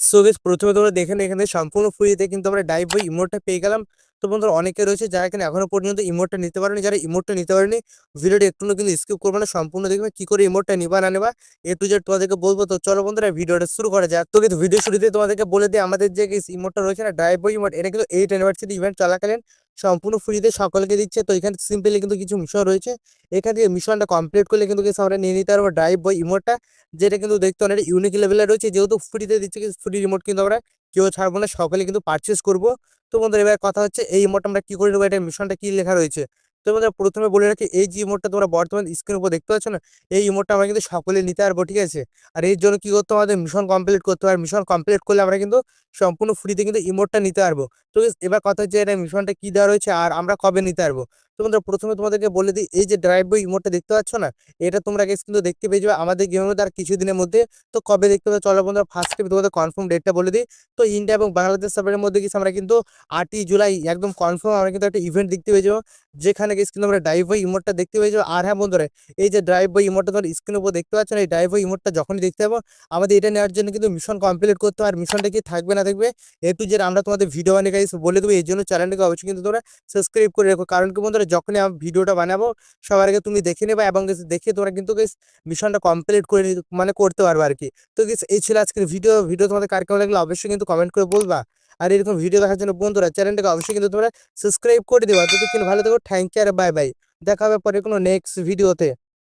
So guess প্রথমে তোমরা দেখেন এখানে সম্পূর্ণ ফ্রিতে কিন্তু আমরা ডাইভ বই ইমোটটা পেয়ে গেলাম। তো বন্ধুরা, অনেকে রয়েছে যারা এখানে এখনও পর্যন্ত ইমোটটা নিতে পারেনি, যারা ইমোটটা নিতে পারেনি ভিডিওটা একটু কিন্তু স্কিপ করবে না, সম্পূর্ণ দেখবে কি করে ইমোটটা নিবা, না নেবা এ টু জেড তোমাদেরকে বলব। তো চলো বন্ধুরা ভিডিওটা শুরু করা যায় তো কিন্তু ভিডিও শুরুতে তোমাদেরকে বলে দিই, আমাদের যে ইমোটটা রয়েছে না ড্রাইভ বই ইমোট এটা কিন্তু এইট ইউনিভার্সিটি ইভেন্ট চলাকালীন। সম্পূর্ণ ফ্রিতে সকলকে দিচ্ছে। তো এখানে সিম্পলি কিন্তু কিছু মিশন রয়েছে। এখান থেকে মিশনটা কমপ্লিট করলে কিন্তু কিছু আমরা নিয়ে নিতে পারব ড্রাইভ বই ইমোটটা যেটা কিন্তু দেখতে অনেক ইউনিক লেভেলে রয়েছে। যেহেতু ফ্রিতে দিচ্ছে ফ্রি রিমোট কিন্তু আমরা কেউ ছাড়বো না, সকলে কিন্তু পারচেস করব। তো বন্ধুরা, এবার কথা হচ্ছে, এই ইমোটটা আমরা কি করে নেব? এটা মিশনটা কি লেখা রয়েছে? তো বন্ধুরা প্রথমে বলে রাখি, এই যে ইমোটটা তোমরা বর্তমান স্ক্রিনের উপর দেখতে পাচ্ছ না, এই ইমোটটা আমরা কিন্তু সকলে নিতে পারব, ঠিক আছে? আর এর জন্য কি করতে আমাদের মিশন কমপ্লিট করতে হবে মিশন কমপ্লিট করলে আমরা কিন্তু সম্পূর্ণ ফ্রিতে কিন্তু ইমোটটা নিতে পারব। তো এবার কথা হচ্ছে এটা মিশনটা কী দেওয়া রয়েছে, আর আমরা কবে নিতে পারব? তো প্রথমে তোমাদেরকে বলে দিই, এই যে ড্রাইভ বই ইমোটটা দেখতে পাচ্ছ না? এটা তোমরা guys কিন্তু দেখতে পেয়ে যাবে। আমাদের গেমের মধ্যে আর কিছুদিনের মধ্যে, তো কবে দেখতে পাবে? চলো বন্ধুরা ফার্স্ট টাইম তোমাদের কনফার্ম ডেটটা বলে দিই। তো ইন্ডিয়া এবং বাংলাদেশ সার্ভারের মধ্যে কিছু আমরা কিন্তু আটই জুলাই একদম কনফার্ম আমরা কিন্তু একটা ইভেন্ট দেখতে পেয়ে যাব, যেখানে গেছি কিন্তু আমরা ড্রাইভ বই ইমোটটা দেখতে পেয়ে যাব। আর হ্যাঁ বন্ধুরা, এই যে ড্রাইভ বই ইমোটটা তোমার স্ক্রিনের উপর দেখতে পাচ্ছ না, এই ড্রাইভ বই ইমোটটা যখনই দেখতে পাবো আমাদের এটা নেওয়ার জন্য কিন্তু মিশন কমপ্লিট করতে আর মিশনটা কি থাকবে না থাকবে এ টু জেড আমরা তোমাদের ভিডিও বানিয়ে বলে দেবো। এই জন্য চ্যানেলটাকে অবশ্যই কিন্তু তোমরা সাবস্ক্রাইব করে রাখো। কারণ কি বন্ধুরা যখনই আমি ভিডিওটা বানাবো, সবার আগে তুমি দেখে নেবে এবং দেখে তোমরা কিন্তু মিশনটা কমপ্লিট করে মানে করতে পারবে আর কি তো এই ছিল আজকের ভিডিও ভিডিও তোমাদের কার কেমন লাগল অবশ্যই কিন্তু কমেন্ট করে বলবা। আর এরকম ভিডিও দেখার জন্য বন্ধুরা চ্যানেলটাকে অবশ্যই কিন্তু তোমরা সাবস্ক্রাইব করে দেবা। তো কিন্তু ভালো থেকো থ্যাংক ইউ আর বাই বাই দেখা হবে পরে কোনো নেক্সট ভিডিওতে